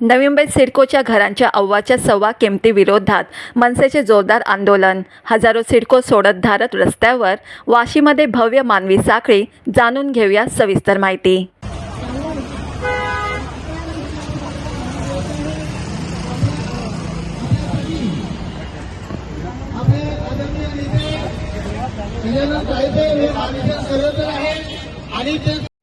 नवी मुंबईत सिडकोच्या घरांच्या अव्वाच्या सव्वा किमती विरोधात मनसेचे जोरदार आंदोलन. हजारो सिडको सोडत धारत रस्त्यावर वाशीमध्ये भव्य मानवी साखळी जाणून घेऊया सविस्तर माहिती.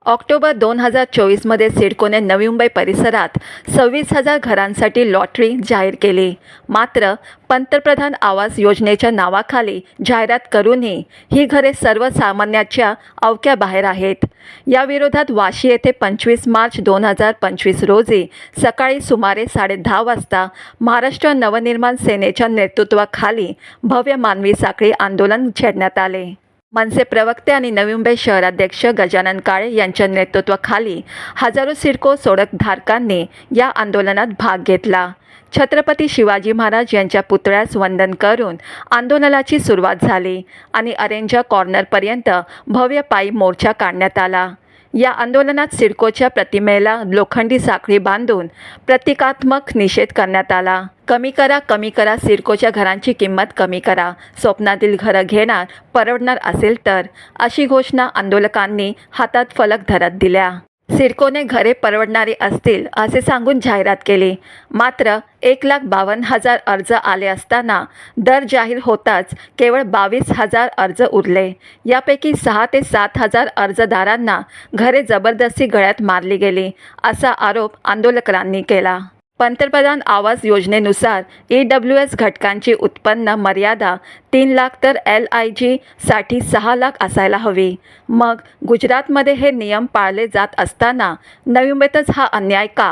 ऑक्टोबर दोन हजार चोवीसमध्ये सिडकोने नवी मुंबई परिसरात सव्वीस हजार घरांसाठी लॉटरी जाहीर केली. मात्र पंतप्रधान आवास योजनेच्या नावाखाली जाहिरात करूनही ही घरे सर्वसामान्याच्या अवक्या बाहेर आहेत. याविरोधात वाशी येथे पंचवीस मार्च दोन हजार पंचवीस रोजी सकाळी सुमारे साडेदहा वाजता महाराष्ट्र नवनिर्माण सेनेच्या नेतृत्वाखाली भव्य मानवी साखळी आंदोलन छेडण्यात आले. मनसे प्रवक्ते आणि नवी मुंबई शहराध्यक्ष गजानन काळे यांच्या नेतृत्वाखाली हजारो सिडको सोडकधारकांनी या आंदोलनात भाग घेतला. छत्रपती शिवाजी महाराज यांच्या पुतळ्यास वंदन करून आंदोलनाची सुरुवात झाली आणि अरेंजा कॉर्नरपर्यंत भव्य पायी मोर्चा काढण्यात आला. या आंदोलनात सिडकोच्या प्रतिमेला लोखंडी साखळी बांधून प्रतिकात्मक निषेध करण्यात आला. कमी करा कमी करा सिडकोच्या घरांची किंमत कमी करा. स्वप्नातील घरं घेणार परवडणार असेल तर अशी घोषणा आंदोलकांनी हातात फलक धरत दिल्या. सिडकोने घरे परवडणारी असतील असे सांगून जाहिरात केली. मात्र एक लाख बावन्न हजार अर्ज आले असताना दर जाहीर होताच केवळ बावीस हजार अर्ज उरले. यापैकी सहा ते सात हजार अर्जदारांना घरे जबरदस्ती गळ्यात मारली गेली असा आरोप आंदोलकांनी केला. पंतप्रधान आवास योजनेनुसार ई डब्ल्यू एस घटकांची उत्पन्न मर्यादा तीन लाख तर एल आय जीसाठी सहा लाख असायला हवी. मग गुजरातमध्ये हे नियम पाळले जात असताना नवी मुंबईतच हा अन्याय का?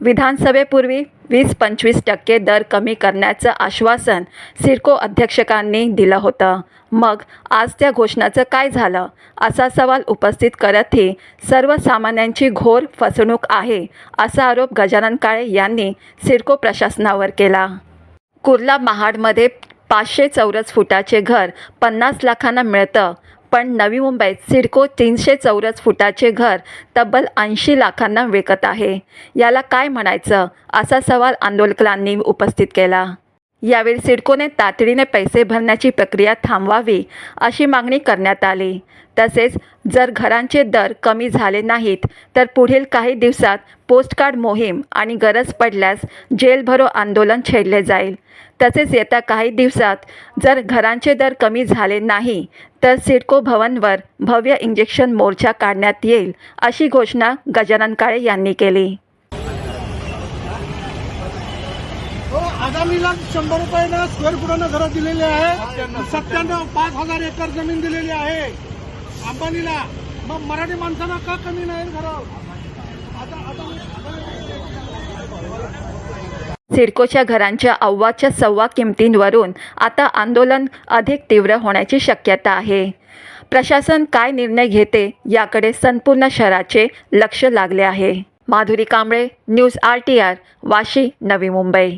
विधानसभेपूर्वी वीस पंचवीस टक्के दर कमी करण्याचं आश्वासन सिडको अध्यक्षकांनी दिलं होतं. मग आज त्या घोषणाचं काय झालं? असा सवाल उपस्थित करत ही सर्वसामान्यांची घोर फसवणूक आहे असा आरोप गजानन काळे यांनी सिडको प्रशासनावर केला. कुर्ला महाडमध्ये पाचशे चौरस फुटाचे घर पन्नास लाखांना मिळतं. पण नवी मुंबईत सिडको तीनशे चौरस फुटाचे घर तब्बल ऐंशी लाखांना विकत आहे. याला काय म्हणायचं? असा सवाल आंदोलकांनी उपस्थित केला. यावेळी सिडकोने तातडीने पैसे भरण्याची प्रक्रिया थांबवावी अशी मागणी करण्यात आली. तसेच जर घरांचे दर कमी झाले नाहीत तर पुढील काही दिवसात पोस्टकार्ड मोहीम आणि गरज पडल्यास जेलभरो आंदोलन छेडले जाईल. तसेच येत्या काही दिवसात जर घरांचे दर कमी झाले नाही तर सिडको भवनवर भव्य इंजेक्शन मोर्चा काढण्यात येईल अशी घोषणा गजानन काळे यांनी केली. हो आगामीला शंभर रुपयानं स्क्वेअर फुटानं घरं दिलेली आहे. सत्त्याण्णव पाच हजार एकर जमीन दिलेली आहे. अंबानीला. मग मराठी माणसांना का कमी नाही घरं? सिडकोच्या घरांच्या अव्वाच्या सव्वा किमतींवरून आता आंदोलन अधिक तीव्र होण्याची शक्यता आहे. प्रशासन काय निर्णय घेते याकडे संपूर्ण शहराचे लक्ष लागले आहे. Madhuri Kamble news R T R Vashi Navi Mumbai.